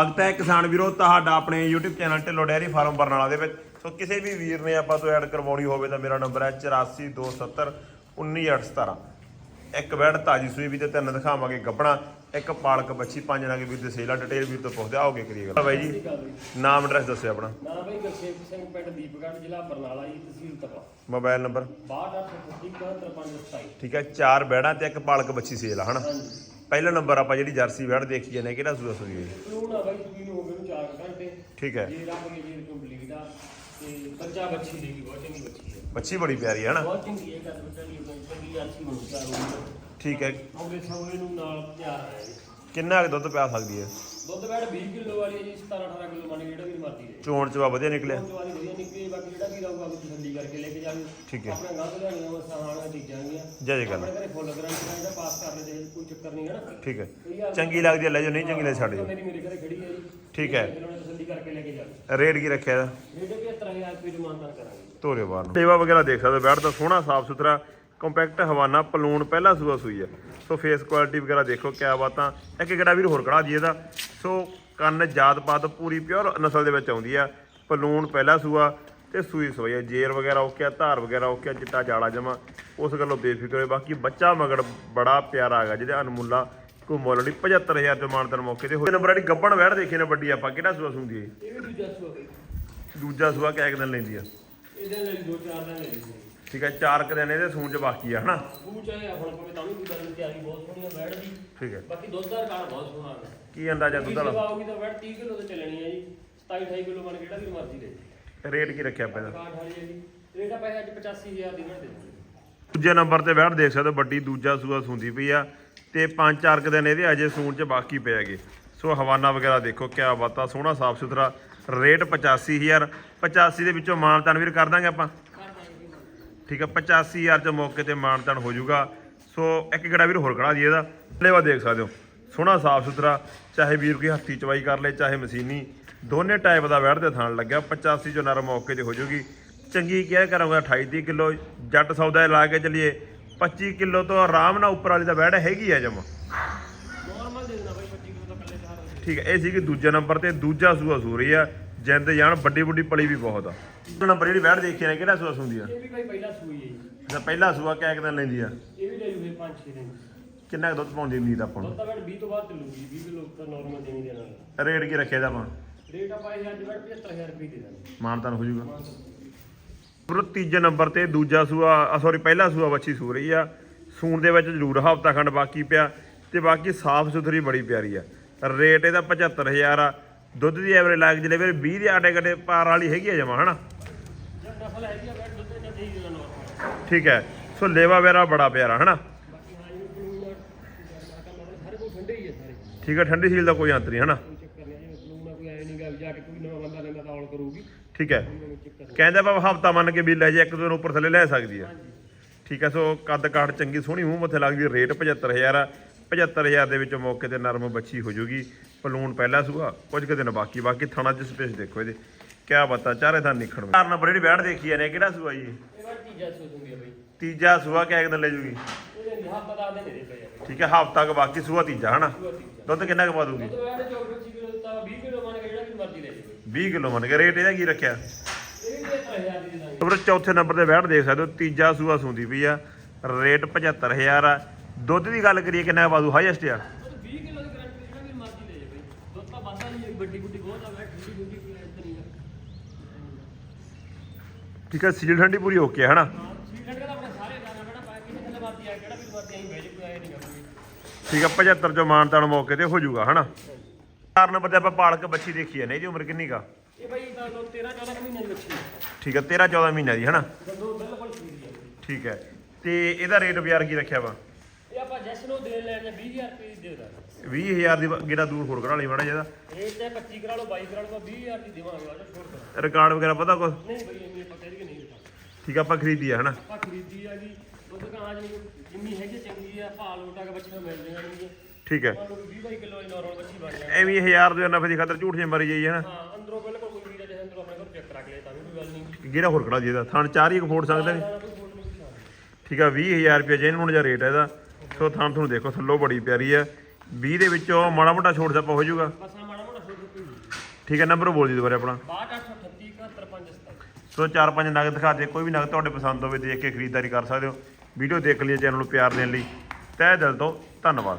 ਸਵਾਗਤ ਹੈ ਕਿਸਾਨ ਵੀਰੋ ਤੁਹਾਡਾ ਆਪਣੇ YouTube channel Dhillon dairy farm Barnala ਦੇ ਵਿੱਚ। ਸੋ ਕਿਸੇ ਵੀ ਵੀਰ ਨੇ ਆਪਾਂ ਤੋਂ ਐਡ ਕਰਵਾਉਣੀ ਹੋਵੇ ਤਾਂ ਮੇਰਾ ਨੰਬਰ ਹੈ 8427 19817 ਇੱਕ ਬੈਡ ਤਾਜੀ ਸੂਈ ਵੀ ਤੇ ਤਿੰਨ ਦਿਖਾਵਾਂਗੇ ਗੱਬਣਾ ਇੱਕ ਪਾਲਕ ਬੱਚੀ ਪੰਜ ਨਗ ਵੀਰ ਦੇ ਸੇਲਾ ਡਿਟੇਲ ਵੀਰ ਤੋਂ ਪੁੱਛਦੇ ਆਓਗੇ ਕਰੀਏ ਗੱਲ। ਬਾਈ ਜੀ ਨਾਮ ਐਡਰੈਸ ਦੱਸਿਓ ਆਪਣਾ। ਨਾ ਬਈ ਗੁਰਸੇਵਕ ਸਿੰਘ ਪਿੰਡ ਦੀਪਗੜ੍ਹ ਜ਼ਿਲ੍ਹਾ ਬਰਨਾਲਾ ਜੀ ਤਹਿਸੀਲ ਤਪਾ ਮੋਬਾਈਲ ਨੰਬਰ? 628375 ਠੀਕ ਹੈ ਚਾਰ ਬੈੜਾਂ ਤੇ ਇੱਕ ਪਾਲਕ ਬੱਚੀ ਸੇਲ ਆ ਹਨਾ? ਪਹਿਲਾ ਨੰਬਰ ਆਪਾਂ ਜਿਹੜੀ ਜਰਸੀ ਬੈੜ ਦੇਖੀ ਜਾਂਦੇ ਕਿਹੜਾ ਸੂਆ ਸੂਈ ਹੈ ਜੀ? ਤੂੰ ਨਾ ਬਈ ਸੂਈ ਨੂੰ ਹੋ ਗਏ ਨੂੰ 4 ਘੰਟੇ ਠੀਕ ਹੈ। ਜੇ ਰੱਬ ਕੇ ਜੇ ਕੰਪਲੀਟ ਆ ਤੇ ਬੱਚਾ ਬੱਚੀ ਦੇਗੀ ਬਹੁਤ ਚੰਗੀ ਬੱਚੀ ਹੈ। ਬੱਚੀ ਬੜੀ ਪਿਆਰੀ ਹੈ ਹਨਾ ਬਹੁਤ ਚੰਗੀ ਹੈ ਗੱਲ ਬੱਚਾ ਦੀ ਚੰਗੀ ਅੱਛੀ ਬਣੀ ਚਾਰ ਹੋ। ਠੀਕ ਹੈ। ਆਉਂਦੇ ਸੌਏ ਨੂੰ ਨਾਲ ਤਿਆਰ ਹੈ। ਜੀ ਕਿੰਨਾ ਕੁ ਦੁੱਧ ਪਿਆ ਸਕਦੀ ਹੈ? ਦੁੱਧ ਬੈੜ 20 ਕਿਲੋ ਵਾਲੀ ਹੈ ਜੀ 17 18 ਕਿਲੋ ਮੰਨ ਕੇ ਜਿਹੜਾ ਵੀ ਮਰਦੀ ਦੇ। ਚੋਣ ਚਵਾ ਵਧੀਆ ਨਿਕਲਿਆ। ਉਹ ਵਾਲੀ ਵਧੀਆ ਵੀ ਰਹੂਗਾ ਉਹ ਤਸੱਲੀ ਕਰਕੇ ਲੈ ਕੇ ਜਾਵੇ ਠੀਕ ਹੈ। ਆਪਣੇ ਗਾਹ ਲਿਆਣੀਆਂ ਉਹ ਸਹਾਣਾ ਚੀਜ਼ਾਂ ਗੀਆਂ ਜੈ ਜੈ ਗੱਲ ਆਪਣੇ ਘਰੇ ਫੁੱਲ ਗਰੰਟੀ ਦਾ ਜਿਹੜਾ ਪਾਸ ਕਰ ਲੈਂਦੇ ਕੋਈ ਚੱਕਰ ਨਹੀਂ ਹੈ ਨਾ। ਠੀਕ ਹੈ। ਕੋਈ ਚੰਗੀ ਲੱਗਦੀ ਹੈ ਲੈ ਜਾਓ ਨਹੀਂ ਚੰਗੀ ਲੈ ਛੱਡ ਜਾਓ। ਮੇਰੀ ਮੇਰੇ ਘਰੇ ਖੜੀ ਹੈ ਜੀ। ਠੀਕ ਹੈ। ਇਹਨਾਂ ਨੇ ਤਸੱਲੀ ਕਰਕੇ ਲੈ ਕੇ ਜਾਵੇ ਰੇਟ ਕੀ ਰੱਖਿਆ ਇਹਦਾ? ਜਿਹੜੇ 75000 ਰੁਪਏ ਜਮਾਨਤ ਕਰਾਂਗੇ। ਧੋਰੇ ਬਾਹਰ ਨੂੰ। ਸੇਵਾ ਵਗੈਰਾ ਦੇਖ ਸਕਦੇ ਹੋ ਤਾਂ ਸੋਹਣਾ ਸਾਫ਼ ਸੁਥਰਾ ਕੰਪੈਕਟ ਹਵਾਨਾ ਪਲੂਣ ਪਹਿਲਾ ਸੂਆ ਸੂਈ ਹੈ। ਸੋ ਫੇਸ ਕੁਆਲਿਟੀ ਵਗੈਰਾ ਦੇਖੋ ਕਿਆ ਬਾਤਾਂ। ਇੱਕ ਕਿਹੜਾ ਵੀਰ ਹੋਰ ਕਢਾ ਜੀ ਇਹਦਾ। ਸੋ ਕੰਨ ਜਾਤ ਪਾਤ ਪੂਰੀ ਪਿਓਰ ਨਸਲ ਦੇ ਵਿੱਚ ਆਉਂਦੀ ਆ। ਪਲੂਣ ਪਹਿਲਾ ਸੂਆ ਤੇ ਸੂਈ ਹੈ ਜੇਰ ਵਗੈਰਾ ਓਕੇ ਆ ਧਾਰ ਵਗੈਰਾ ਓਕੇ ਆ ਚਿੱਟਾ ਜਾਲਾ ਜਮਾ ਉਸ ਗੱਲੋਂ ਬੇਫਿਕਰ ਹੋਏ। ਬਾਕੀ ਬੱਚਾ ਮਗੜ ਬੜਾ ਪਿਆਰਾ ਹੈਗਾ ਜਿਹਦੇ ਅਨਮੁੱਲਾ ਕੋਈ ਮੁੱਲ ਨਹੀਂ 75000 ਚ ਮਾਨਤਨ ਮੌਕੇ ਤੇ ਹੋਏ। ਨੰਬਰ ਵਾਲੀ ਗੱਬਣ ਵੈੜ ਦੇਖੀ ਨੇ ਵੱਡੀ ਆਪਾਂ ਕਿਹੜਾ ਸੂਆ ਸੁੰਦੀ ਹੈ? ਇਹ ਵੀ ਦੂਜਾ ਸੂਆ ਬਈ ਦੂਜਾ ਸੂਆ ਕਿਆ ਦਿਨ ਲੈਂਦੀ ਆ? ਇਹਦੇ ਲਈ ਦੋ ਚਾਰ ਦਿਨ ਲੈ ਲਈ ਠੀਕ ਹੈ ਚਾਰ ਕੁ ਦਿਨ ਇਹਦੇ ਸੂਣ ਚ ਬਾਕੀ ਆ ਹਨਾ? ਬੂ ਚਾਹੇ ਹੁਣ ਕੋਲੇ ਤਾਂ ਵੀ ਕੋਈ ਗੱਲ ਨਹੀਂ ਤਿਆਰੀ ਬਹੁਤ ਸੋਹਣੀ ਹੈ ਬੈੜ ਦੀ। ਠੀਕ ਹੈ ਬਾਕੀ ਦੁੱਧ ਦਾ ਰਿਕਾਰਡ ਬਹੁਤ ਸੋਹਣਾ ਹੈ ਕੀ ਅੰਦਾਜ਼ਾ ਦੁੱਧ ਵਾਲਾ? ਆਉਗੀ ਤਾਂ ਬੈੜ 30 ਕਿਲੋ ਤੇ ਚੱਲਣੀ ਹੈ ਜੀ 27 28 ਕਿਲੋ ਬਣ ਜਿਹੜਾ ਵੀ ਮਰਜ਼ੀ ਲੈ ਰੇਟ ਕੀ ਰੱਖਿਆ ਆਪਾਂ ਇਹਦਾ ਕਾਰਡ ਵਾਲੀ ਹੈ ਜੀ ਰੇਟ ਆਪਾਂ ਅੱਜ 85000 ਦੀ ਬਣ ਦੇ ਦਾਂਗੇ ਦੂਜੇ ਨੰਬਰ ਤੇ ਬੈਠ ਦੇਖ ਸਕਦੇ ਹੋ ਵੱਡੀ ਦੂਜਾ ਸੂਆ ਸੁੰਦੀ ਪਈ ਆ ਤੇ ਪੰਜ ਚਾਰ ਕੁ ਦਿਨ ਇਹਦੇ ਅਜੇ ਸੂਣ ਚ ਬਾਕੀ ਪਏ ਹੈਗੇ। ਸੋ ਹਵਾਨਾ ਵਗੈਰਾ ਦੇਖੋ ਕਿਆ ਬਾਤਾਂ ਸੋਹਣਾ ਸਾਫ਼ ਸੁਥਰਾ ਰੇਟ 85000 85 ਦੇ ਵਿੱਚੋਂ ਮਾਨਤਾਨ ਵੀਰ ਕਰ ਦਾਂਗੇ ਆਪਾਂ। ਠੀਕ ਹੈ 85000 ਚ ਮੌਕੇ ਤੇ ਮਾਨਤਾਨ ਹੋ ਜਾਊਗਾ। ਸੋ ਇੱਕ ਗੜਾ ਵੀਰ ਹੋਰ ਖੜਾ ਜੀ ਇਹਦਾ। ਲੇਵਾ ਦੇਖ ਸਕਦੇ ਹੋ ਸੋਹਣਾ ਸਾਫ਼ ਸੁਥਰਾ ਚਾਹੇ ਵੀਰ ਕੋਈ ਹੱਥੀ ਚਵਾਈ ਕਰ ਲੇ ਚਾਹੇ ਮਸ਼ੀਨੀ। ਦੋਨੇ ਟਾਈਪ ਦਾ ਵੈੜ ਤੇ ਥਾਣ ਲੱਗਿਆ। 85 ਚੋਂ ਨਰਮ ਮੌਕੇ ਤੇ ਹੋ ਜਾਊਗੀ ਚੰਗੀ ਕਿਹਾ ਕਰਾਂਗਾ 28 30 ਕਿਲੋ ਜੱਟ ਸੌਦਾ ਲਾ ਕੇ ਚੱਲੀਏ। 25 ਕਿਲੋ ਤੋਂ ਆਰਾਮ ਨਾਲ ਉੱਪਰ ਵਾਲੀ ਦਾ ਵੈੜ ਹੈਗੀ ਆ ਜਮਾ। ਨਾਰਮਲ ਦੇ ਦੇਣਾ ਬਾਈ 25 ਕਿਲੋ ਤਾਂ ਕੱਲੇ ਚਾਰ ਠੀਕ ਹੈ ਇਹ ਸੀਗੀ ਦੂਜੇ ਨੰਬਰ ਤੇ ਦੂਜਾ ਸੂਆ ਸੂਰੀ ਆ। ਜਿੰਦ ਜਾਨ ਵੱਡੀ ਵੱਡੀ ਪਲੀ ਵੀ ਬਹੁਤ ਆ। ਦੂਜਾ ਨੰਬਰ ਜਿਹੜੀ ਵੈੜ ਦੇਖੀ ਨੇ ਕਿਹੜਾ ਸੂਆ ਸੁੰਦੀ ਆ? ਇਹ ਵੀ ਬਾਈ ਪਹਿਲਾ ਸੂਈ ਹੈ ਜੀ। ਪਹਿਲਾ ਸੂਆ ਕਿਆ ਇੱਕ ਦਿਨ ਲੈਂਦੀ ਆ? ਇਹ ਵੀ ਲੈ ਜੂਗੇ 5-6 ਦਿਨ। ਕਿੰਨਾ ਕੁ ਦੁੱਧ ਪਾਉਂਦੀ ਉਮੀਦ ਆਪਾਂ ਨੂੰ? ਦੁੱਧ ਤਾਂ ਬੈਠ 20 ਤੋਂ ਬਾਅਦ ਚੱਲੂਗੀ 20 ਕਿਲੋ ਤਾਂ ਨਾਰਮਲ ਦੇਣੀ ਦੇਣਾ। ਰੇਟ ਕੀ ਰੱਖਿਆ ਇਹਦਾ ਆਪਾਂ? ਰੇਟ ਆਪਾਂ ਇਹ ਅੱਜ ਬੈਠ 75000 ਰੁਪਏ ਦੇ ਦਾਂਗੇ। ਮਾਨਤਾਨ ਹੋ ਜਾਊਗਾ। ਫਿਰ ਤੀਜੇ ਨੰਬਰ ਤੇ ਦੂਜਾ ਸੂਆ ਸੌਰੀ ਪਹਿਲਾ ਸੂਆ ਬੱਚੀ ਸੂ ਰਹੀ ਆ। ਸੂਣ ਦੇ ਵਿੱਚ ਜ਼ਰੂਰ ਹਫਤਾ ਖੰਡ ਬਾਕੀ ਪਿਆ ਤੇ ਬਾਕੀ ਸਾਫ਼ ਸੁਥਰੀ ਬੜੀ ਪਿਆਰੀ ਆ। ਰੇਟ ਇਹਦਾ 75000 ਆ। ਦੁੱਧ ਦੀ ਐਵਰੇਜ ਲੱਗ ਜਲੇ ਫਿਰ 20 ਦੇ ਆਟੇ ਗੱਡੇ ਪਾਰ ਵਾਲੀ ਹੈਗੀ ਆ ਜਮਾ ਹਨਾ? ਜਦ ਨਸਲ ਹੈਗੀ ਆ ਬੈਠ ਦੁੱਧ ਦਾ ਦੇਈ ਦੇਣਾ ਨਾਰਮਲ ਠੀਕ ਹੈ। ਸੋ ਲੇਵਾ ਵੇਰਾ ਬੜਾ ਪਿਆਰਾ ਹਨਾ? ਠੀਕ ਹੈ ਠੰਡੀ ਸੀਲ ਦਾ ਕੋਈ ਅੰਤ ਨਹੀਂ ਹਨਾ? ਕੋਈ ਚੱਕਰ ਨਹੀਂ ਹੈ ਬਲੂ ਨਾਲ ਕੋਈ ਐ ਨਹੀਂ ਗਾ ਵੀ ਜਾ ਕੇ ਕੋਈ ਨਵਾਂ ਬੰਦਾ ਲੈਂਦਾ ਤਾਂ ਔਲ ਕਰੂਗੀ। ਠੀਕ ਹੈ। ਚੱਕਰ ਕਹਿੰਦੇ ਬਾ ਹਫਤਾ ਮੰਨ ਕੇ ਵੀ ਲੈ ਜੇ ਇੱਕ ਦੋ ਦਿਨ ਉੱਪਰ ਥੱਲੇ ਲੈ ਸਕਦੀ ਆ। ਠੀਕ ਹੈ ਸੋ ਕੱਦ ਕਾਠ ਚੰਗੀ ਸੋਹਣੀ ਮੂੰਹ ਮੱਥੇ ਲੱਗਦੀ ਰੇਟ 75000 ਆ। 75000 ਦੇ ਵਿੱਚੋਂ ਮੌਕੇ ਤੇ ਨਰਮ ਬੱਚੀ ਹੋ ਜੂਗੀ। ਪਲੂਣ ਪਹਿਲਾ ਸੂਆ ਕੁਝ ਕੁ ਦਿਨ ਬਾਕੀ ਬਾਕੀ ਥਣਾ ਚ ਸਪੇਸ ਦੇਖੋ ਇਹਦੇ। ਕਿਆ ਬਤਾ ਚਾਰੇ ਥਾਂ ਨਿਖੜ ਚਾਰ ਨੰਬਰ ਜਿਹੜੀ ਬੈਠ ਦੇਖੀ ਜਾਂਦੇ ਕਿਹੜਾ ਸੂਆ ਜੀ? ਇਹ? ਇਹ ਵਾਰ ਤੀਜਾ ਸੋ ਦੂੰਗੀ ਬਈ। ਤੀਜਾ ਸੂਆ ਕਿਆ ਇੱਕ ਦਿਨ ਲੈ ਜੂਗੀ? ਦੇ ਦੇ ਠੀਕ ਹੈ ਹਫਤਾ ਕ ਬਾਕੀ ਸੂਆ ਤੀਜਾ ਹਨਾ? ਦੁੱਧ ਕਿੰਨਾ ਕੁ ਪਾ ਦੂਗੀ ਦੁੱਧ ਬੈਠ 24 ਕਿਲੋ ਤਾਂ 20 ਕਿਲੋ ਮੰਨ ਕੇ ਜਿਹੜਾ ਵੀ ਮਰਜ਼ੀ ਲੈ ਜਾਵੇ 20 ਕਿਲੋ ਮੰਨ ਕੇ ਰੇਟ ਇਹਦਾ ਕੀ ਰੱਖਿਆ? ਇਹ ਵੀ 75000 ਦੀ ਦੇ ਦਾਂਗੇ ਉਪਰ ਚੌਥੇ ਨੰਬਰ ਤੇ ਬੈਠ ਦੇਖ ਸਕਦੇ ਹੋ ਤੀਜਾ ਸੂਆ ਸੁੰਦੀ ਪਈ ਆ ਰੇਟ 75000 ਆ। ਦੁੱਧ ਦੀ ਗੱਲ ਕਰੀਏ ਕਿੰਨਾ ਬਾਦੂ ਹਾਈਐਸਟ ਆ? ਉਹ 20 ਕਿਲੋ ਦੀ ਗਰੰਟੀ ਜਿਹੜਾ ਵੀ ਮਰਜ਼ੀ ਲੈ ਜਾਵੇ। ਦੁੱਧ ਤਾਂ ਵਾਧਾ ਨਹੀਂ ਹੈ ਵੱਡੀ ਗੁੱਡੀ ਬਹੁਤ ਆ ਬੈਠ ਠੰਡੀ ਗੁੱਡੀ ਕੋਈ ਐਸਾ ਨਹੀਂ ਹੈ ਠੀਕ ਹੈ ਸੀਲ ਠੰਡੀ ਪੂਰੀ ਓਕੇ ਹੈ ਹਨਾ? ਹਾਂ ਸੀਟ ਦਾ ਆਪਣੇ ਸਾਰੇ ਜਾਣਾ ਬੜਾ ਪਾਇਆ ਕਿਹਨੇ ਥੱਲੇ ਮਰਜ਼ੀ ਆ ਕਿਹੜਾ ਵੀ ਆਈ ਕੋਈ ਨਹੀਂ ਕਰੂਗੀ ਠੀਕ ਹੈ 75 ਚੋਂ ਮਾਨਤਾਨ ਮੌਕੇ ਤੇ ਹੋ ਜਾਊਗਾ ਹਨਾ? ਚਾਰ ਨੰਬਰ ਤੇ ਆਪਾਂ ਪਾਲਕ ਬੱਚੀ ਦੇਖੀ ਹੈ ਨਹੀਂ ਇਹਦੀ ਉਮਰ ਕਿੰਨੀ ਕਾ ਇਹ ਬਾਈ ਲੋ 13 14 ਮਹੀਨੇ ਦੀ ਬੱਚੀ ਹੈ ਠੀਕ ਹੈ 13 14 ਮਹੀਨਿਆਂ ਦੀ ਹਨਾ? ਗੰਦੋ ਬਿਲਕੁਲ ਠੀਕ ਹੈ ਠੀਕ ਹੈ ਤੇ ਇਹਦਾ ਰੇਟ ਬਾਜ਼ਾਰ ਕੀ ਰੱਖਿਆ ਵਾ? ਇਹ ਆਪਾਂ ਜੈਸ ਨੂੰ ਦੇਣ ਲੈਣ ਜਾਂ 20000 ਰੁਪਏ ਦੀ ਦੇ ਦਾਂਗੇ। 20000 ਦੀ ਗੇੜਾ ਦੂਰ ਹੋਰ ਕਰਾ ਲਈ ਮਾੜਾ ਜਿਹਦਾ ਰੇਟ ਤੇ 25 ਕਰਾ ਲਓ 22 ਕਰਾ ਲਓ 20000 ਦੀ ਦੇਵਾਂਗੇ ਆ ਜਾ ਛੋੜ ਰਿਕਾਰਡ ਵਗੈਰਾ ਪਤਾ ਕੁਛ? ਨਹੀਂ ਬਈ ਇੰਨੀ ਆਪਾਂ ਕਹਿ ਦਈਏ ਨਹੀਂ ਬਤਾ ਠੀਕ ਆ ਆਪਾਂ ਖਰੀਦੀ ਆ ਹਨਾ? ਆਪਾਂ ਖਰੀਦੀ ਆ ਜੀ ਦੁੱਧ ਕਾਂ ਜੀ ਜਿੰਨੀ ਹੈਗੀ ਚੰਗੀ ਆ ਭਾਅ ਲੋਟਾ ਕੇ ਬੱਚੀਆਂ ਮਿਲ ਜਾਣਗੀਆਂ ਠੀਕ ਹੈ। ਲਓ 20 22 ਕਿਲੋ ਦੀ ਨਾਰਮਲ ਬੱਚੀ ਬਣ ਜਾਣੀ ਐਵੇਂ 1000 ਦੇ ਨਫੇ ਦੀ ਖਾਤਰ ਝੂਠ ਜੇ ਮਰੀ ਜਾਈ ਹਨਾ ਹਾਂ ਅੰਦਰੋਂ ਬਿਲਕੁਲ ਕੋਈ ਵੀਰਾ ਜਿਹੇ ਅੰਦਰੋਂ ਆਪਣੇ ਕੋਲ ਚੈੱਕ ਕਰਾ ਕੇ ਲੈ ਤਾਂ ਵੀ ਕੋਈ ਗੱਲ ਨਹੀਂ। ਗੇੜਾ ਹੋਰ ਕਰਾ ਜਿਹਦਾ ਥਣ ਚਾਰ ਹੀ ਫੋੜ ਸਕਦੇ ਨੇ। ਠੀਕ ਆ 20000 ਰੁਪਏ ਜੈਨੂਨ ਜਿਹਾ ਰੇਟ ਹੈ ਇਹਦਾ। ਸੋ ਥਾਂ ਤੁਹਾਨੂੰ ਦੇਖੋ ਥੱਲੋਂ ਬੜੀ ਪਿਆਰੀ ਆ। 20 ਦੇ ਵਿੱਚੋਂ ਮਾੜਾ ਮੋਟਾ ਛੋਟ ਛਾਪਾ ਹੋ ਜਾਊਗਾ। ਬਸ ਆ ਮਾੜਾ ਮੋਟਾ ਛੋਟ ਠੀਕ ਹੈ ਨੰਬਰ ਬੋਲ ਦਿਓ ਦੁਬਾਰਾ ਆਪਣਾ। 62838 71527 ਸੋ ਚਾਰ ਪੰਜ ਨਗ ਦਿਖਾ ਦੇ ਕੋਈ ਵੀ ਨਗ ਤੁਹਾਡੇ ਪਸੰਦ ਹੋਵੇ ਦੇਖ ਕੇ ਖਰੀਦਦਾਰੀ ਕਰ ਸਕਦੇ ਹੋ। ਵੀਡੀਓ ਦੇਖ ਲਈ ਚੈਨਲ ਨੂੰ ਪਿਆਰ ਦੇਣ ਲਈ। ਤਹਿ ਦਿਲ ਤੋਂ ਧੰਨਵਾਦ।